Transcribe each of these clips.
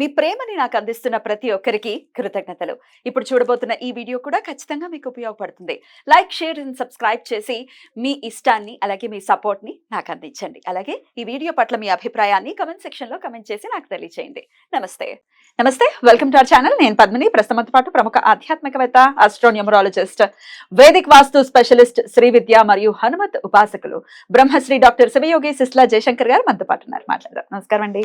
మీ ప్రేమని నాకు అందిస్తున్న ప్రతి ఒక్కరికి కృతజ్ఞతలు. ఇప్పుడు చూడబోతున్న ఈ వీడియో కూడా ఖచ్చితంగా మీకు ఉపయోగపడుతుంది. లైక్ షేర్ అండ్ సబ్స్క్రైబ్ చేసి మీ ఇష్టాన్ని అలాగే మీ సపోర్ట్ని నాకు అందించండి. అలాగే ఈ వీడియో పట్ల మీ అభిప్రాయాన్ని కమెంట్ సెక్షన్లో కమెంట్ చేసి నాకు తెలియజేయండి నమస్తే. నమస్తే. Welcome to our channel. నేను పద్మిని. ప్రస్తుతంతో పాటు ప్రముఖ ఆధ్యాత్మికవేత్త astronumerologist Vedic Vastu specialist Shri Vidya మరియు హనుమత్ ఉపాసకులు బ్రహ్మశ్రీ డాక్టర్ శివయోగి సిస్లా జయశంకర్ గారు మనతో పాటు ఉన్నారు. మాట్లాడారు నమస్కారం అండి.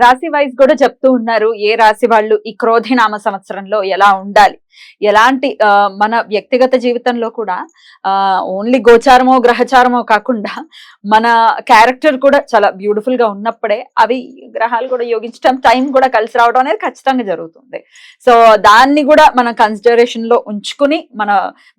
రాశి వైజ్ కూడా చెప్తూ ఉన్నారు. ఏ రాశి వాళ్ళు ఈ క్రోధినామ సంవత్సరంలో ఎలా ఉండాలి? ఎలాంటి ఆ, మన వ్యక్తిగత జీవితంలో కూడా ఓన్లీ గోచారమో గ్రహచారమో కాకుండా మన క్యారెక్టర్ కూడా చాలా బ్యూటిఫుల్గా ఉన్నప్పుడే అవి గ్రహాలు కూడా యోగించడం టైం కూడా కలిసి రావడం అనేది ఖచ్చితంగా జరుగుతుంది. సో దాన్ని కూడా మన కన్సిడరేషన్లో ఉంచుకుని మన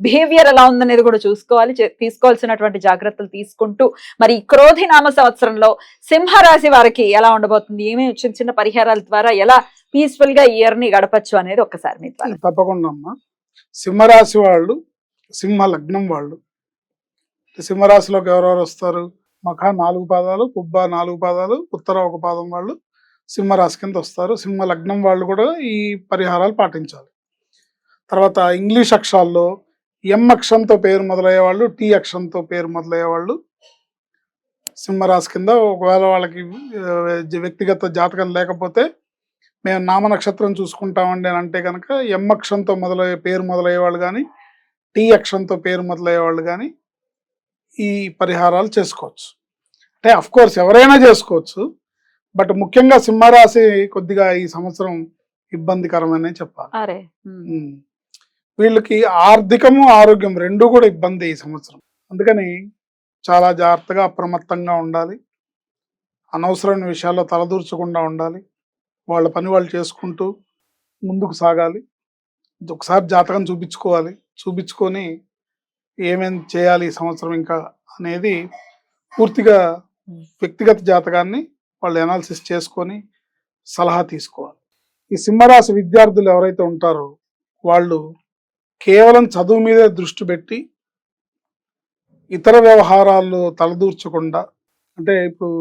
బిహేవియర్ ఎలా ఉందనేది కూడా చూసుకోవాలి తీసుకోవాల్సినటువంటి జాగ్రత్తలు తీసుకుంటూ మరి క్రోధి నామ సంవత్సరంలో సింహరాశి వారికి ఎలా ఉండబోతుంది ఏమేమి చిన్న చిన్న పరిహారాల ద్వారా ఎలా పీస్ఫుల్గా ఇయర్ని గడపచ్చు అనేది ఒక్కసారి మీ తప్పకుండా అమ్మా. సింహరాశి వాళ్ళు సింహ లగ్నం వాళ్ళు సింహరాశిలోకి ఎవరెవరు వస్తారు? మఖ నాలుగు పాదాలు పుబ్బ నాలుగు పాదాలు ఉత్తర ఒక పాదం వాళ్ళు సింహరాశి కింద వస్తారు. సింహ లగ్నం వాళ్ళు కూడా ఈ పరిహారాలు పాటించాలి. తర్వాత ఇంగ్లీష్ అక్షరాల్లో ఎం అక్షరంతో పేరు మొదలయ్యే వాళ్ళు టీ అక్షరంతో పేరు మొదలయ్యే వాళ్ళు సింహరాశి కింద ఒకవేళ వాళ్ళకి వ్యక్తిగత జాతకం లేకపోతే మేము నామ నక్షత్రం చూసుకుంటామండి అని అంటే కనుక ఎం అక్షరంతో మొదలయ్యే పేరు మొదలయ్యే వాళ్ళు కానీ టీ అక్షరంతో పేరు మొదలయ్యే వాళ్ళు కానీ ఈ పరిహారాలు చేసుకోవచ్చు. అంటే అఫ్ కోర్స్ ఎవరైనా చేసుకోవచ్చు బట్ ముఖ్యంగా సింహరాశి కొద్దిగా ఈ సంవత్సరం ఇబ్బందికరమనే చెప్పాలి. వీళ్ళకి ఆర్థికము ఆరోగ్యం రెండు కూడా ఇబ్బంది ఈ సంవత్సరం. అందుకని చాలా జాగ్రత్తగా అప్రమత్తంగా ఉండాలి. అనవసరమైన విషయాల్లో తలదూర్చకుండా ఉండాలి. వాళ్ళ పని వాళ్ళు చేసుకుంటూ ముందుకు సాగాలి. ఒకసారి జాతకం చూపించుకోవాలి. చూపించుకొని ఏమేమి చేయాలి ఈ సంవత్సరం ఇంకా అనేది పూర్తిగా వ్యక్తిగత జాతకాన్ని వాళ్ళు ఎనాలిసిస్ చేసుకొని సలహా తీసుకోవాలి. ఈ సింహరాశి విద్యార్థులు ఎవరైతే ఉంటారో వాళ్ళు కేవలం చదువు మీదే దృష్టి పెట్టి ఇతర వ్యవహారాల్లో తలదూర్చకుండా అంటే ఇప్పుడు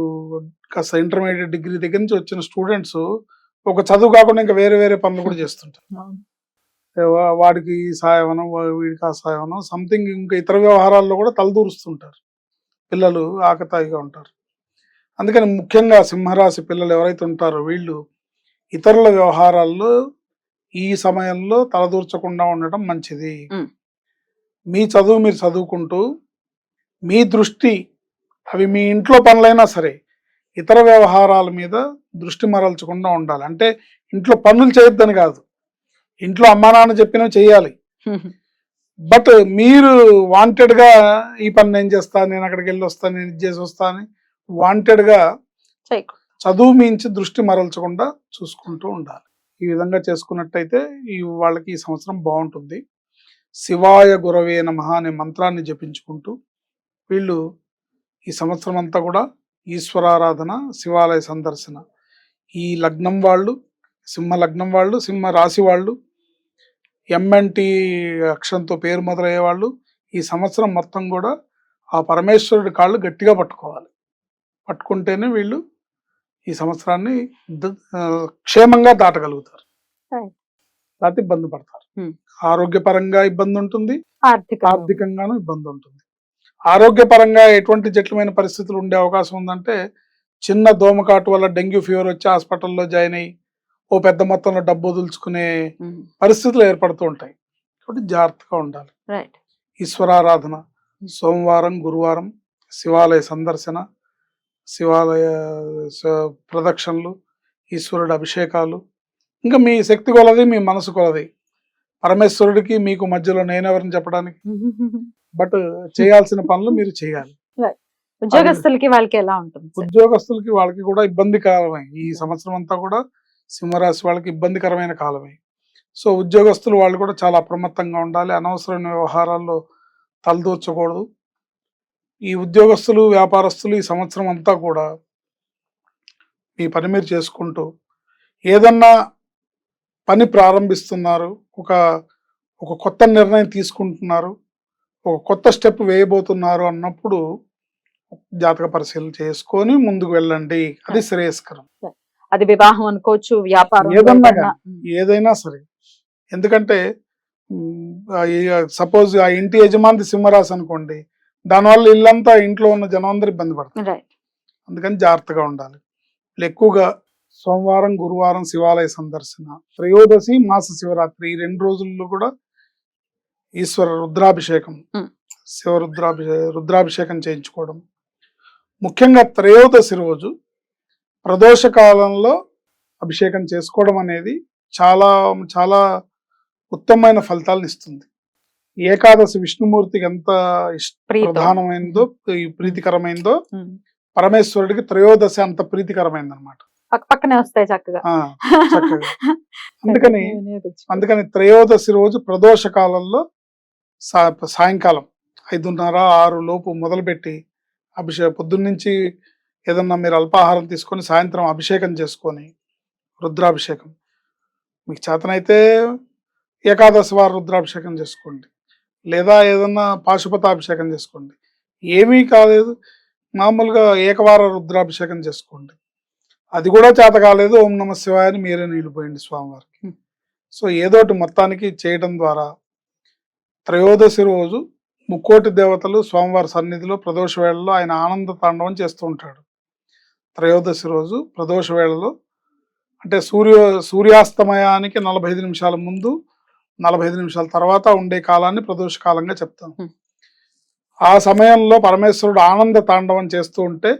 కాస్త ఇంటర్మీడియట్ డిగ్రీ దగ్గర నుంచి వచ్చిన స్టూడెంట్స్ ఒక చదువు కాకుండా ఇంకా వేరే వేరే పనులు కూడా చేస్తుంటారు. వాడికి ఈ సాయమనో వా- వీడికి ఆ సాయమనో సంథింగ్ ఇంకా ఇతర వ్యవహారాల్లో కూడా తలదూరుస్తుంటారు. పిల్లలు ఆకతాయిగా ఉంటారు. అందుకని ముఖ్యంగా సింహరాశి పిల్లలు ఎవరైతే ఉంటారో వీళ్ళు ఇతరుల వ్యవహారాల్లో ఈ సమయంలో తలదూర్చకుండా ఉండటం మంచిది. మీ చదువు మీరు చదువుకుంటూ మీ దృష్టి అవి మీ ఇంట్లో పనులైనా సరే ఇతర వ్యవహారాల మీద దృష్టి మరల్చకుండా ఉండాలి. అంటే ఇంట్లో పనులు చేయొద్దని కాదు. ఇంట్లో అమ్మా నాన్న చెప్పినవి చేయాలి బట్ మీరు వాంటెడ్గా ఈ పని నేను చేస్తాను నేను అక్కడికి వెళ్ళి వస్తాను నేను ఇది చేసి వస్తాను వాంటెడ్గా చేయకూడదు. చదువు మించి దృష్టి మరల్చకుండా చూసుకుంటూ ఉండాలి. ఈ విధంగా చేసుకున్నట్టయితే ఈ వాళ్ళకి ఈ సంవత్సరం బాగుంటుంది. శివాయ గురవే నమః అనే మంత్రాన్ని జపించుకుంటూ వీళ్ళు ఈ సంవత్సరం అంతా కూడా ఈశ్వరారాధన శివాలయ సందర్శన. ఈ లగ్నం వాళ్ళు సింహ లగ్నం వాళ్ళు సింహ రాశి వాళ్ళు ఎంఎన్టి అక్షరంతో పేరు మొదలయ్యే వాళ్ళు ఈ సంవత్సరం మొత్తం కూడా ఆ పరమేశ్వరుడి కాళ్ళు గట్టిగా పట్టుకోవాలి. పట్టుకుంటేనే వీళ్ళు ఈ సంవత్సరాన్ని క్షేమంగా దాటగలుగుతారు. లేకపోతే ఇబ్బంది పడతారు. Hmm. ఆరోగ్యపరంగా ఇబ్బంది ఉంటుంది ఆర్థిక ఆర్థికంగాను ఇబ్బంది ఉంటుంది ఆరోగ్యపరంగా ఎటువంటి జటిలమైన పరిస్థితులు ఉండే అవకాశం ఉందంటే చిన్న దోమకాటు వల్ల డెంగ్యూ ఫీవర్ వచ్చి హాస్పిటల్లో జాయిన్ అయ్యి ఓ పెద్ద మొత్తంలో డబ్బు వదులుచుకునే. పరిస్థితులు ఏర్పడుతూ ఉంటాయి. కాబట్టి జాగ్రత్తగా ఉండాలి. ఈశ్వరారాధన సోమవారం గురువారం శివాలయ సందర్శన శివాలయ ప్రదక్షిణలు ఈశ్వరుడు అభిషేకాలు ఇంకా మీ శక్తి కొలది మీ మనసు కొలది. పరమేశ్వరుడికి మీకు మధ్యలో నేనెవరిని చెప్పడానికి? బట్ చేయాల్సిన పనులు మీరు చేయాలి. ఉద్యోగస్తులకి వాళ్ళకి ఎలా ఉంటుంది? ఉద్యోగస్తులకి వాళ్ళకి కూడా ఇబ్బందికరమే ఈ సంవత్సరం అంతా కూడా సింహరాశి వాళ్ళకి ఇబ్బందికరమైన కాలమే. సో ఉద్యోగస్తులు వాళ్ళు కూడా చాలా అప్రమత్తంగా ఉండాలి. అనవసరమైన వ్యవహారాల్లో తలదూర్చకూడదు. ఈ ఉద్యోగస్తులు వ్యాపారస్తులు ఈ సంవత్సరం అంతా కూడా మీ పని మీరు చేసుకుంటూ ఏదన్నా పని ప్రారంభిస్తున్నారు. ఒక ఒక కొత్త నిర్ణయం తీసుకుంటున్నారు. ఒక కొత్త స్టెప్ వేయబోతున్నారు అన్నప్పుడు జాతక పరిశీలన చేసుకొని ముందుకు వెళ్ళండి. అది శ్రేయస్కరం. అది వివాహం అనుకోవచ్చు వ్యాపారం ఏదన్నా ఏదైనా. సరే. ఎందుకంటే సపోజ్ ఆ ఇంటి యజమాని సింహరాశి అనుకోండి. దానివల్ల ఇల్లంతా ఇంట్లో ఉన్న జనం అందరూ ఇబ్బంది పడతారు. రైట్. అందుకని జాగ్రత్తగా ఉండాలి. ఎక్కువగా సోమవారం గురువారం శివాలయ సందర్శన త్రయోదశి మాస శివరాత్రి ఈ రెండు రోజుల్లో కూడా ఈశ్వర రుద్రాభిషేకం. శివ రుద్రాభిషే రుద్రాభిషేకం చేయించుకోవడం ముఖ్యంగా త్రయోదశి రోజు ప్రదోష కాలంలో అభిషేకం చేసుకోవడం అనేది చాలా చాలా ఉత్తమమైన ఫలితాలను ఇస్తుంది ఏకాదశి విష్ణుమూర్తికి ఎంత ప్రధానమైందో ఈ ప్రీతికరమైందో. పరమేశ్వరుడికి త్రయోదశి అంత ప్రీతికరమైంది అనమాట పక్క పక్కనే వస్తాయి చక్కగా. అందుకని. అందుకని త్రయోదశి రోజు ప్రదోష కాలంలో సాయంకాలం ఐదున్నర ఆరు లోపు మొదలుపెట్టి అభిషేక పొద్దున్నుంచి ఏదన్నా మీరు అల్పాహారం తీసుకొని సాయంత్రం అభిషేకం చేసుకొని రుద్రాభిషేకం. మీకు చేతనైతే ఏకాదశి వారం రుద్రాభిషేకం చేసుకోండి. లేదా ఏదన్నా పాశుపతాభిషేకం చేసుకోండి. ఏమీ కాలేదు. మామూలుగా ఏకవార రుద్రాభిషేకం చేసుకోండి. అది కూడా చేత కాలేదు ఓం నమ శివాయ అని మీరే నీళ్ళు పోయండి స్వామివారికి. సో ఏదోటి మొత్తానికి చేయడం ద్వారా త్రయోదశి రోజు ముక్కోటి దేవతలు స్వామివారి సన్నిధిలో ప్రదోష వేళలో ఆయన ఆనంద తాండవం చేస్తూ ఉంటాడు త్రయోదశి రోజు ప్రదోష వేళలో అంటే సూర్య సూర్యాస్తమయానికి నలభై ఐదు నిమిషాల ముందు నలభై ఐదు నిమిషాల తర్వాత ఉండే కాలాన్ని ప్రదోష కాలంగా చెప్తాం Hmm. ఆ సమయంలో పరమేశ్వరుడు ఆనంద తాండవం చేస్తూ ఉంటే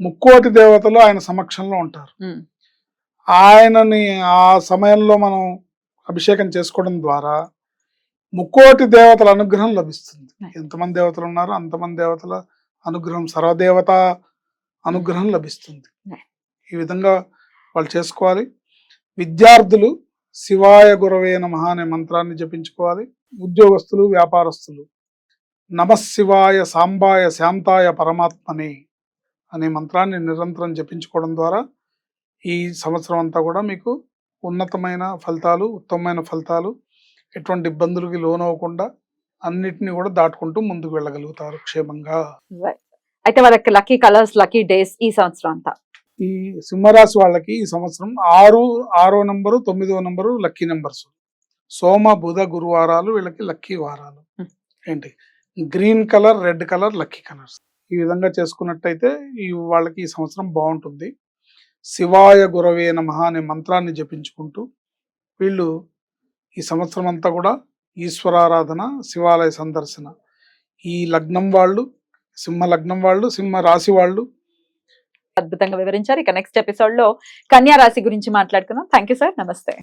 ముక్కోటి దేవతలు ఆయన సమక్షంలో ఉంటారు. ఆయనని ఆ సమయంలో మనం అభిషేకం చేసుకోవడం ద్వారా ముక్కోటి దేవతల అనుగ్రహం లభిస్తుంది. ఎంతమంది దేవతలు ఉన్నారో అంతమంది దేవతల అనుగ్రహం సర్వదేవత అనుగ్రహం లభిస్తుంది. ఈ విధంగా వాళ్ళు చేసుకోవాలి విద్యార్థులు శివాయ గురవే నమః అనే మంత్రాన్ని జపించుకోవాలి ఉద్యోగస్తులు వ్యాపారస్తులు నమశివాయ సాంబాయ శాంతాయ పరమాత్మనే అనే మంత్రాన్ని నిరంతరం జపించుకోవడం ద్వారా ఈ సంవత్సరం అంతా కూడా మీకు ఉన్నతమైన ఫలితాలు ఉత్తమమైన ఫలితాలు ఎటువంటి ఇబ్బందులకి లోనవ్వకుండా అన్నిటిని కూడా దాటుకుంటూ ముందుకు వెళ్ళగలుగుతారు క్షేమంగా. అయితే వాళ్ళకి లక్కీ కలర్స్ లక్కీ డేస్ ఈ సంవత్సరం అంతా. ఈ సింహరాశి వాళ్ళకి ఈ సంవత్సరం ఆరు ఆరో నంబరు తొమ్మిదో నంబరు లక్కీ నెంబర్స్ సోమ బుధ గురువారాలు వీళ్ళకి లక్కీ వారాలు. Hmm. ఏంటి? Green colour red colour lucky colours ఈ విధంగా చేసుకున్నట్టయితే ఈ వాళ్ళకి ఈ సంవత్సరం బాగుంటుంది. శివాయ గురవే నమః అనే మంత్రాన్ని జపించుకుంటూ వీళ్ళు ఈ సంవత్సరం అంతా కూడా ఈశ్వరారాధన శివాలయ సందర్శన. ఈ లగ్నం వాళ్ళు సింహ లగ్నం వాళ్ళు సింహ రాశి వాళ్ళు అద్భుతంగా వివరించారు. ఇక నెక్స్ట్ ఎపిసోడ్లో కన్యా రాశి గురించి మాట్లాడుకుందాం. థ్యాంక్ యూ సార్ నమస్తే.